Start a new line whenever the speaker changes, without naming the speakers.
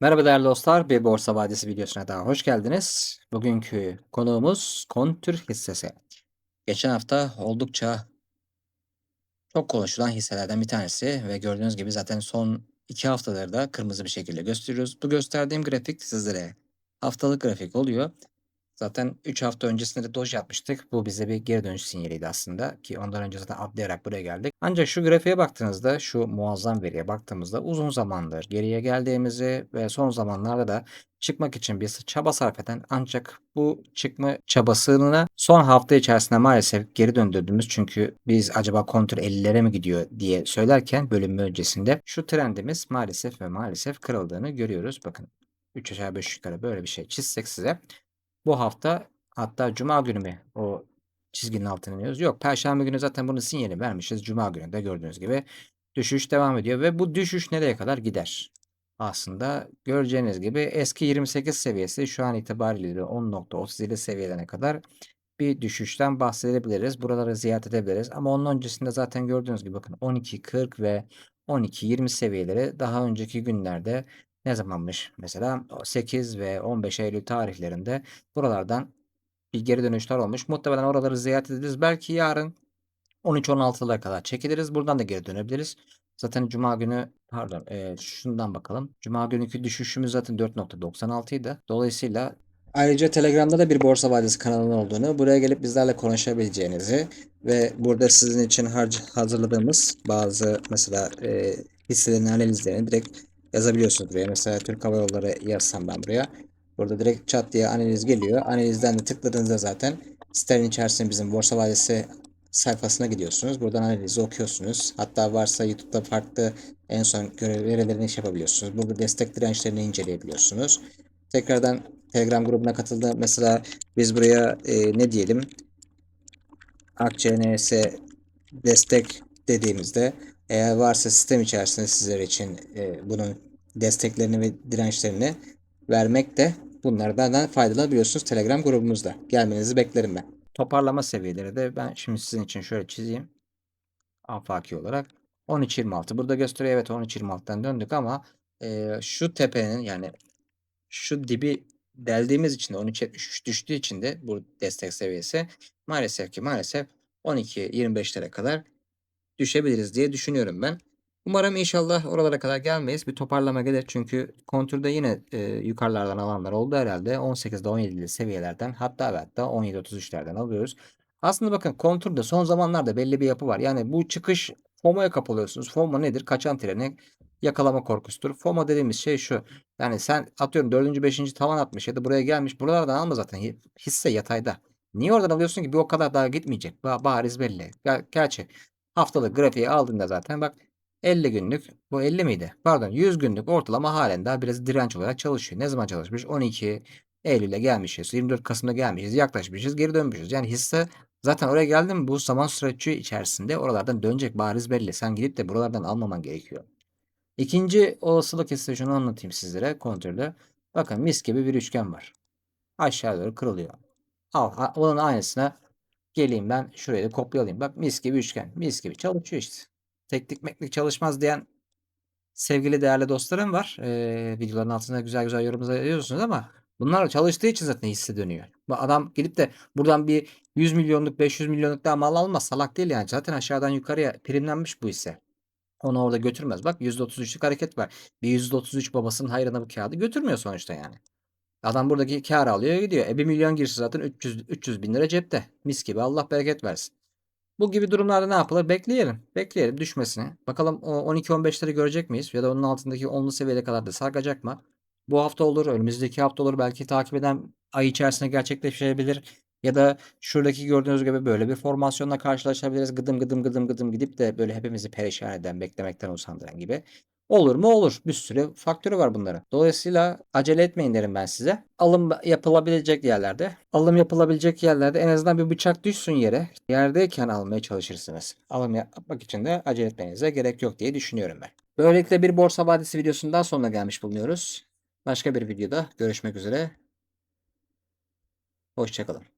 Merhaba değerli dostlar, bir Borsa Vadisi videosuna daha hoş geldiniz. Bugünkü konuğumuz Kontür hissesi. Geçen hafta oldukça çok konuşulan hisselerden bir tanesi ve gördüğünüz gibi zaten son iki haftadır da kırmızı bir şekilde gösteriyoruz. Bu gösterdiğim grafik sizlere haftalık grafik oluyor. Zaten 3 hafta öncesinde de doj yapmıştık. Bu bize bir geri dönüş sinyaliydi aslında ki ondan önce zaten atlayarak buraya geldik. Ancak şu grafiğe baktığınızda şu muazzam veriye baktığımızda uzun zamandır geriye geldiğimizi ve son zamanlarda da çıkmak için bir çaba sarf eden ancak bu çıkma çabasını son hafta içerisinde maalesef geri döndürdüğümüz çünkü biz acaba kontrol 50'lere mi gidiyor diye söylerken bölüm öncesinde şu trendimiz maalesef ve maalesef kırıldığını görüyoruz. Bakın 3 aşağı 5 yukarı böyle bir şey çizsek size bu hafta hatta cuma günü mü o çizginin altına iniyoruz? Yok perşembe günü zaten bunun sinyali vermişiz. Cuma günü de gördüğünüz gibi düşüş devam ediyor ve bu düşüş nereye kadar gider? Aslında göreceğiniz gibi eski 28 seviyesi şu an itibariyle 10.37 seviyelerine kadar bir düşüşten bahsedebiliriz. Buraları ziyaret edebiliriz. Ama onun öncesinde zaten gördüğünüz gibi bakın 12.40 ve 12.20 seviyeleri daha önceki günlerde ne zamanmış? Mesela 8 ve 15 Eylül tarihlerinde buralardan bir geri dönüşler olmuş. Muhtemelen oraları ziyaret ederiz. Belki yarın 13-16'lara kadar çekiliriz. Buradan da geri dönebiliriz. Zaten Cuma günü pardon e, şundan bakalım. Cuma günkü düşüşümüz zaten 4.96 idi. Dolayısıyla Ayrıca Telegram'da da bir Borsa Vadisi kanalının olduğunu, buraya gelip bizlerle konuşabileceğinizi ve burada sizin için hazırladığımız bazı mesela e, hisselerin analizlerini direkt yazabiliyorsunuz buraya. Mesela Türk Hava Yolları yazsam ben buraya. Burada direkt chat diye analiz geliyor. Analizden de tıkladığınızda zaten sitenin içerisinde bizim Borsa Vadisi sayfasına gidiyorsunuz. Buradan analizi okuyorsunuz. Hatta varsa YouTube'da farklı en son görev verilerini iş yapabiliyorsunuz. Burada destek dirençlerini inceleyebiliyorsunuz. Tekrardan Telegram grubuna katıldı. Mesela biz buraya e, ne diyelim? AkCNS destek dediğimizde eğer varsa sistem içerisinde sizler için e, bunun desteklerini ve dirençlerini vermek de bunlardan faydalanabiliyorsunuz Telegram grubumuzda. Gelmenizi beklerim ben. Toparlama seviyeleri de ben şimdi sizin için şöyle çizeyim. Afaki olarak 13.26 burada gösteriyor. Evet 13.26'dan döndük ama e, şu tepenin yani şu dibi deldiğimiz için de 13.73 düştüğü için de bu destek seviyesi maalesef ki maalesef 12.25'lere kadar düşebiliriz diye düşünüyorum ben. Umarım inşallah oralara kadar gelmeyiz. Bir toparlama gelir. Çünkü kontürde yine e, yukarılardan alanlar oldu herhalde. 18'de 17'li seviyelerden hatta ve hatta 17-33'lerden alıyoruz. Aslında bakın kontürde son zamanlarda belli bir yapı var. Yani bu çıkış FOMO'ya kapılıyorsunuz. FOMO nedir? Kaçan treni yakalama korkusudur. FOMO dediğimiz şey şu. Yani sen atıyorum 4. 5. tavan atmış ya da buraya gelmiş. Buralardan alma zaten. Hisse yatayda. Niye oradan alıyorsun ki? Bir o kadar daha gitmeyecek. Bariz belli. Gerçi haftalık grafiği aldığında zaten bak 50 günlük bu 50 miydi? Pardon 100 günlük ortalama halen daha biraz direnç olarak çalışıyor. Ne zaman çalışmış? 12 Eylül'e gelmişiz. 24 Kasım'da gelmişiz. Yaklaşmışız. Geri dönmüşüz. Yani hisse zaten oraya geldi mi bu zaman süreççi içerisinde oralardan dönecek bariz belli. Sen gidip de buralardan almaman gerekiyor. İkinci olasılık ise şunu anlatayım sizlere kontrolü. Bakın mis gibi bir üçgen var. Aşağı doğru kırılıyor. Al, onun aynısına geleyim ben şuraya da kopyalayayım. Bak mis gibi üçgen. Mis gibi çalışıyor işte teknik meknik çalışmaz diyen sevgili değerli dostlarım var. Ee, videoların altında güzel güzel yorumlar yazıyorsunuz ama bunlar çalıştığı için zaten hisse dönüyor. Bu adam gelip de buradan bir 100 milyonluk 500 milyonluk daha mal almaz. Salak değil yani. Zaten aşağıdan yukarıya primlenmiş bu hisse. Onu orada götürmez. Bak %33'lük hareket var. Bir %33 babasının hayrına bu kağıdı götürmüyor sonuçta yani. Adam buradaki kar alıyor gidiyor. E 1 milyon girse zaten 300, 300 bin lira cepte. Mis gibi Allah bereket versin. Bu gibi durumlarda ne yapılır? Bekleyelim. Bekleyelim düşmesini. Bakalım o 12-15'leri görecek miyiz? Ya da onun altındaki 10'lu seviyede kadar da sarkacak mı? Bu hafta olur, önümüzdeki hafta olur. Belki takip eden ay içerisinde gerçekleşebilir. Ya da şuradaki gördüğünüz gibi böyle bir formasyonla karşılaşabiliriz. Gıdım gıdım gıdım gıdım gidip de böyle hepimizi perişan eden, beklemekten usandıran gibi. Olur mu? Olur. Bir sürü faktörü var bunların. Dolayısıyla acele etmeyin derim ben size. Alım yapılabilecek yerlerde, alım yapılabilecek yerlerde en azından bir bıçak düşsün yere. Yerdeyken almaya çalışırsınız. Alım yapmak için de acele etmenize gerek yok diye düşünüyorum ben. Böylelikle bir borsa vadisi videosundan sonuna gelmiş bulunuyoruz. Başka bir videoda görüşmek üzere. Hoşçakalın.